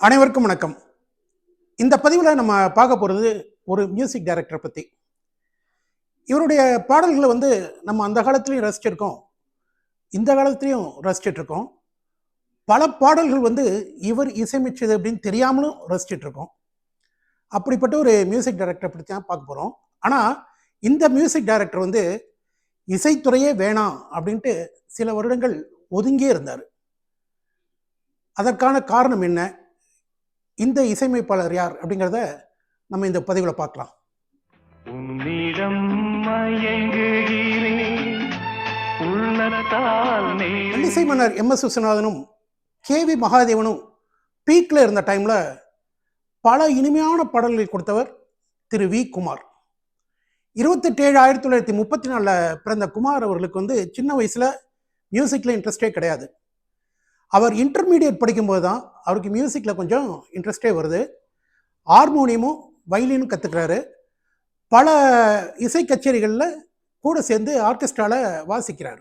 அனைவருக்கும் வணக்கம். இந்த பதிவில் நம்ம பார்க்க போகிறது ஒரு மியூசிக் டைரக்டரை பற்றி இவருடைய பாடல்களை வந்து நம்ம அந்த காலத்துலேயும் ரசிச்சிருக்கோம் இந்த காலத்துலேயும் ரசிச்சிட்ருக்கோம் பல பாடல்கள் வந்து இவர் இசையமைச்சது அப்படின்னு தெரியாமலும் ரசிச்சிட்ருக்கோம் அப்படிப்பட்ட ஒரு மியூசிக் டைரக்டரை பற்றி தான் பார்க்க போகிறோம் ஆனால் இந்த மியூசிக் டைரக்டர் வந்து இசைத்துறையே வேணாம் அப்படின்ட்டு சில வருடங்கள் ஒதுங்கியே இருந்தார். அதற்கான காரணம் என்ன? இந்த இசையமைப்பாளர் யார் அப்படிங்கிறத நம்ம இந்த பதிவில் பார்க்கலாம். மெல்லிசை மன்னர் எம் எஸ் விஸ்வநாதனும் கே வி மகாதேவனும் பீக்கில் இருந்த டைமில் பல இனிமையான பாடல்களை கொடுத்தவர் திரு வி குமார். இருபத்தெட்டு ஏழு ஆயிரத்தி தொள்ளாயிரத்தி முப்பத்தி நாலில் பிறந்த குமார் அவர்களுக்கு வந்து சின்ன வயசில் மியூசிக்கில் இன்ட்ரெஸ்டே கிடையாது. அவர் இன்டர்மீடியட் படிக்கும்போது தான் அவருக்கு மியூசிக்கில் கொஞ்சம் இன்ட்ரெஸ்டே வருது. ஹார்மோனியமும் வயலினும் கற்றுக்கிறாரு பல இசை கச்சேரிகளில் கூட சேர்ந்து ஆர்கெஸ்ட்ராவில் வாசிக்கிறார்.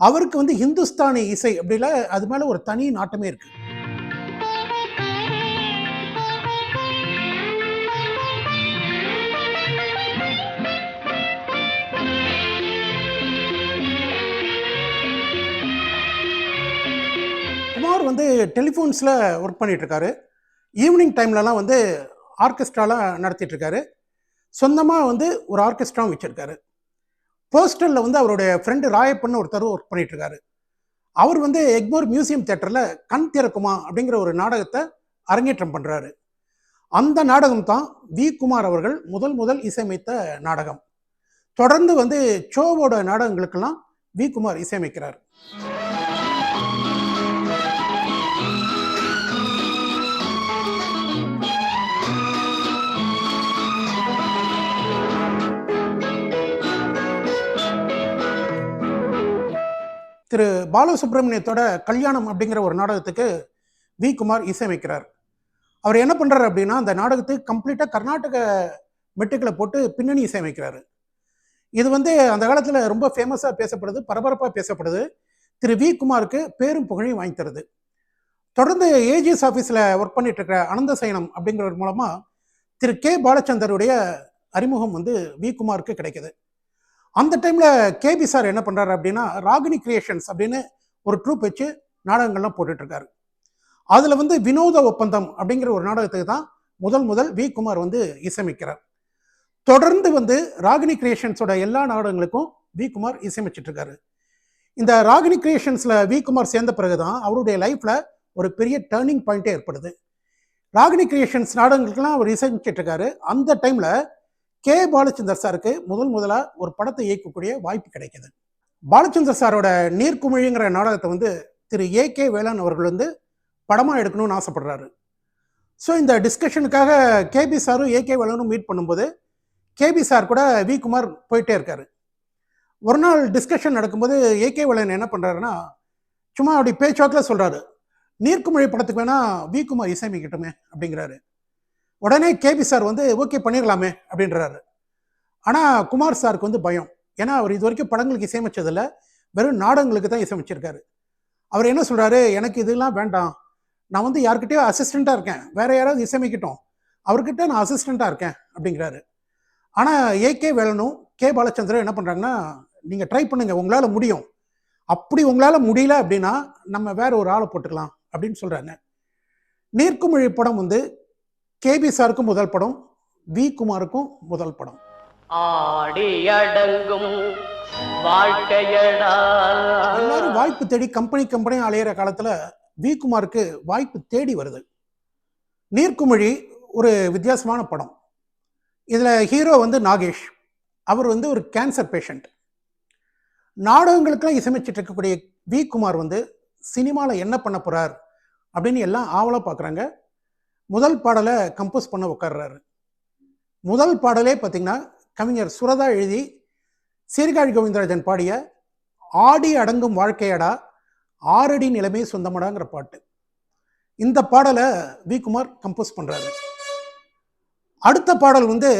அவருக்கு வந்து ஹிந்துஸ்தானி இசை அப்படிலாம் அது மேலே ஒரு தனி நாட்டமே இருக்குது குமார் வந்து டெலிஃபோன்ஸில் ஒர்க் பண்ணிகிட்ருக்காரு ஈவினிங் டைம்லலாம் வந்து ஆர்கெஸ்ட்ராலாம் நடத்திட்டுருக்காரு. சொந்தமாக வந்து ஒரு ஆர்கெஸ்ட்ராவும் வச்சிருக்காரு. போஸ்டரில் வந்து அவருடைய ஃப்ரெண்டு ராயப்பன்னு ஒருத்தர் ஒர்க் பண்ணிகிட்ருக்காரு அவர் வந்து எக்மோர் மியூசியம் தேட்டரில் கண் திறக்குமா அப்படிங்கிற ஒரு நாடகத்தை அரங்கேற்றம் பண்ணுறாரு அந்த நாடகம் தான் வி குமார் அவர்கள் முதல் முதல் இசையமைத்த நாடகம். தொடர்ந்து வந்து சோவோட நாடகங்களுக்கெல்லாம் வி குமார் இசையமைக்கிறார். திரு பாலசுப்ரமணியத்தோட கல்யாணம் அப்படிங்கிற ஒரு நாடகத்துக்கு வி குமார் இசையமைக்கிறார். அவர் என்ன பண்ணுறாரு அப்படின்னா அந்த நாடகத்துக்கு கம்ப்ளீட்டாக கர்நாடக மெட்டுக்களை போட்டு பின்னணி இசையமைக்கிறாரு. இது வந்து அந்த காலத்தில் ரொம்ப ஃபேமஸாக பேசப்படுது பரபரப்பாக பேசப்படுது. திரு வி குமாருக்கு பேரும் புகழையும் வாங்கி தருது. தொடர்ந்து ஏஜிஎஸ் ஆஃபீஸில் ஒர்க் பண்ணிட்டு இருக்கிற அனந்த சயனம் அப்படிங்கிறவர் மூலமாக திரு கே பாலச்சந்தருடைய அறிமுகம் வந்து வி குமாருக்கு கிடைக்குது. அந்த டைமில் கேபி சார் என்ன பண்ணுறாரு அப்படின்னா ராகினி கிரியேஷன்ஸ் அப்படின்னு ஒரு ட்ரூப் வச்சு நாடகங்கள்லாம் போட்டுட்ருக்காரு. அதில் வந்து வினோத ஒப்பந்தம் அப்படிங்கிற ஒரு நாடகத்துக்கு தான் முதல் முதல் வி குமார் வந்து இசையமைக்கிறார். தொடர்ந்து வந்து ராகினி கிரியேஷன்ஸோட எல்லா நாடகங்களுக்கும் வி குமார் இசையமைச்சிட்ருக்காரு. இந்த ராகினி கிரியேஷன்ஸில் வி குமார் சேர்ந்த பிறகு தான் அவருடைய லைஃப்பில் ஒரு பெரிய டேர்னிங் பாயிண்ட்டே ஏற்படுது. ராகினி கிரியேஷன்ஸ் நாடகங்களுக்கெல்லாம் அவர் இசையமைச்சிட்டுருக்காரு அந்த டைமில் கே பாலச்சந்தர் சாருக்கு முதல் முதலாக ஒரு படத்தை இயக்கக்கூடிய வாய்ப்பு கிடைக்கிது. பாலச்சந்தர் சாரோட நீர்க்குமிழிங்கிற நாடகத்தை வந்து திரு ஏ கே வேளாண் அவர்கள் வந்து படமாக எடுக்கணும்னு ஆசைப்படுறாரு. ஸோ இந்த டிஸ்கஷனுக்காக கேபி சாரும் ஏ கே வேளாணும் மீட் பண்ணும்போது கேபி சார் கூட வி குமார் போயிட்டே இருக்காரு. ஒரு நாள் டிஸ்கஷன் நடக்கும்போது ஏ கே வேலன் என்ன பண்ணுறாருன்னா சும்மா அப்படி பேச்சுவாக்கில் சொல்கிறாரு நீர்க்குமிழி படத்துக்கு வேணால் வி குமார் இசையமைக்கட்டுமே அப்படிங்கிறாரு. உடனே கேபி சார் வந்து ஓகே பண்ணிடலாமே அப்படின்றாரு. ஆனால் குமார் சாருக்கு வந்து பயம். ஏன்னா அவர் இது வரைக்கும் படங்களுக்கு இசையமைச்சதில்ல. வெறும் நாடகங்களுக்கு தான் இசையமைச்சிருக்காரு. அவர் என்ன சொல்கிறாரு எனக்கு இதெல்லாம் வேண்டாம். நான் வந்து யார்கிட்டயோ அசிஸ்டண்ட்டாக இருக்கேன். வேற யாராவது இசையமைக்கட்டும். அவர்கிட்ட நான் அசிஸ்டண்ட்டாக இருக்கேன் அப்படிங்கிறாரு. ஆனால் ஏகே வேலனும் கே பாலச்சந்திரன் என்ன பண்ணுறாங்கன்னா நீங்கள் ட்ரை பண்ணுங்க. உங்களால் முடியும். அப்படி உங்களால் முடியல அப்படின்னா நம்ம வேற ஒரு ஆளை போட்டுக்கலாம் அப்படின்னு சொல்கிறாங்க நீர்க்குமிழி படம் வந்து கேபி சாருக்கும் முதல் படம் வி குமாருக்கும் முதல் படம். ஆடி அடங்கும் வாழ்க்கையடா எல்லாரும் வாய்ப்பு தேடி கம்பெனி கம்பெனி அலையிற காலத்துல வி குமாருக்கு வாய்ப்பு தேடி வருது. நீர்க்குமிழி ஒரு வித்தியாசமான படம். இதுல ஹீரோ வந்து நாகேஷ். அவர் வந்து ஒரு கேன்சர் பேஷண்ட் நாடகங்களுக்கெல்லாம் இசையமைச்சிட்டு இருக்கக்கூடிய வி குமார் வந்து சினிமாவில் என்ன பண்ண போறார்? அப்படின்னு எல்லாம் ஆவலாக பார்க்குறாங்க முதல் பாடலை கம்போஸ் பண்ண உட்கார்றாரு முதல் பாடலே பார்த்தீங்கன்னா கவிஞர் சுரதா எழுதி சீர்காழி கோவிந்தராஜன் பாடிய ஆடி அடங்கும் வாழ்க்கையடா ஆறடி நிலைமை சொந்தமடாங்கிற பாட்டு. இந்த பாடலை வி. குமார் கம்போஸ் பண்ணுறாரு அடுத்த பாடல் வந்து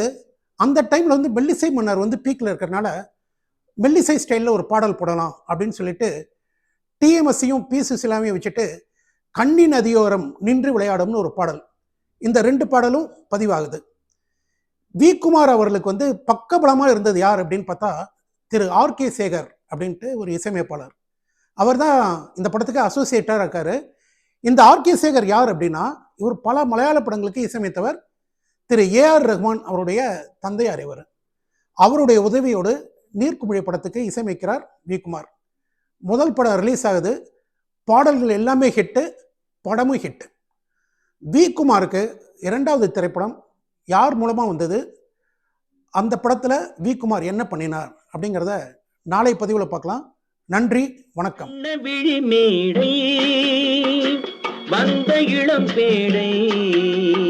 அந்த டைமில் வந்து மெல்லிசை மன்னர் வந்து பீக்கில் இருக்கிறனால மெல்லிசை ஸ்டைலில் ஒரு பாடல் போடலாம் அப்படின்னு சொல்லிட்டு டிஎம்எஸ்சியும் பி சுசிலாமையும் வச்சுட்டு கண்ணி நதியோரம் நின்று விளையாடும்னு ஒரு பாடல். இந்த ரெண்டு பாடலும் பதிவாகுது. வி. குமார் அவர்களுக்கு வந்து பக்கபலமாக இருந்தது யார் அப்படின்னு பார்த்தா திரு. ஆர். கே. சேகர் அப்படின்ட்டு ஒரு இசையமைப்பாளர். அவர் தான் இந்த படத்துக்கு அசோசியேட்டாக இருக்காரு. இந்த ஆர். கே. சேகர் யார் அப்படின்னா இவர் பல மலையாள படங்களுக்கு இசையமைத்தவர் திரு. ஏஆர் ரஹ்மான் அவருடைய தந்தையார் இவர். அவருடைய உதவியோடு நீர்க்குமிழி படத்துக்கு இசையமைக்கிறார் வி. குமார். முதல் படம் ரிலீஸ் ஆகுது. பாடல்கள் எல்லாமே ஹிட்டு படமும் ஹிட்டு வி குமாருக்கு இரண்டாவது திரைப்படம் யார் மூலமாக வந்தது? அந்த படத்தில் வி குமார் என்ன பண்ணினார்? அப்படிங்கிறத நாளை பதிவில் பார்க்கலாம். நன்றி வணக்கம். வந்த இளம் பேடை.